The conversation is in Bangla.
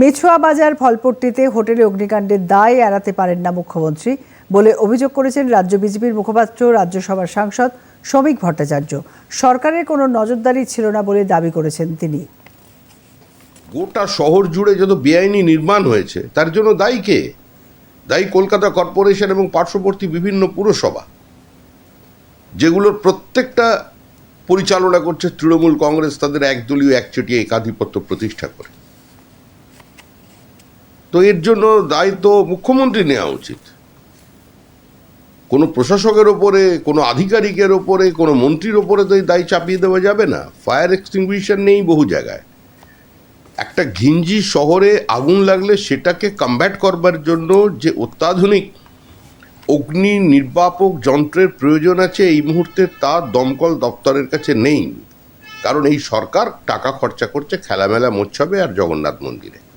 মেছুয়া বাজার ফলপট্টিতে হোটেলে অগ্নিকাণ্ডের দায় এড়াতে পারেন না মুখ্যমন্ত্রী বলে অভিযোগ করেছেন রাজ্য বিজেপির মুখপাত্র, রাজ্যসভার সাংসদ শ্রমিক ভট্টাচার্য। সরকারের কোনো নজরদারি ছিল না বলে দাবি করেছেন তিনি। গোটা শহর জুড়ে যত বেআইনি নির্মাণ হয়েছে, তার জন্য দায়ী কে? দায়ী কলকাতা কর্পোরেশন এবং পার্শ্ববর্তী বিভিন্ন পুরসভা, যেগুলোর প্রত্যেকটা পরিচালনা করছে তৃণমূল কংগ্রেস, তাদের একদলীয়, একচেটিয়া, একাধিপত্য প্রতিষ্ঠা করে। তো এর জন্য দায়িত্ব মুখ্যমন্ত্রী নেওয়া উচিত। কোনো প্রশাসকের ওপরে, কোনো আধিকারিকের ওপরে, কোনো মন্ত্রীর ওপরে তো এই দায় চাপিয়ে দেওয়া যাবে না। ফায়ার এক্সটিংগুইশার নেই বহু জায়গায়। একটা ঘিঞ্জি শহরে আগুন লাগলে সেটাকে কমব্যাট করবার জন্য যে অত্যাধুনিক অগ্নি নির্বাপক যন্ত্রের প্রয়োজন আছে এই মুহূর্তে তা দমকল দপ্তরের কাছে নেই। কারণ এই সরকার টাকা খরচা করছে, খেলামেলা মোচ্ছবে আর জগন্নাথ মন্দিরে।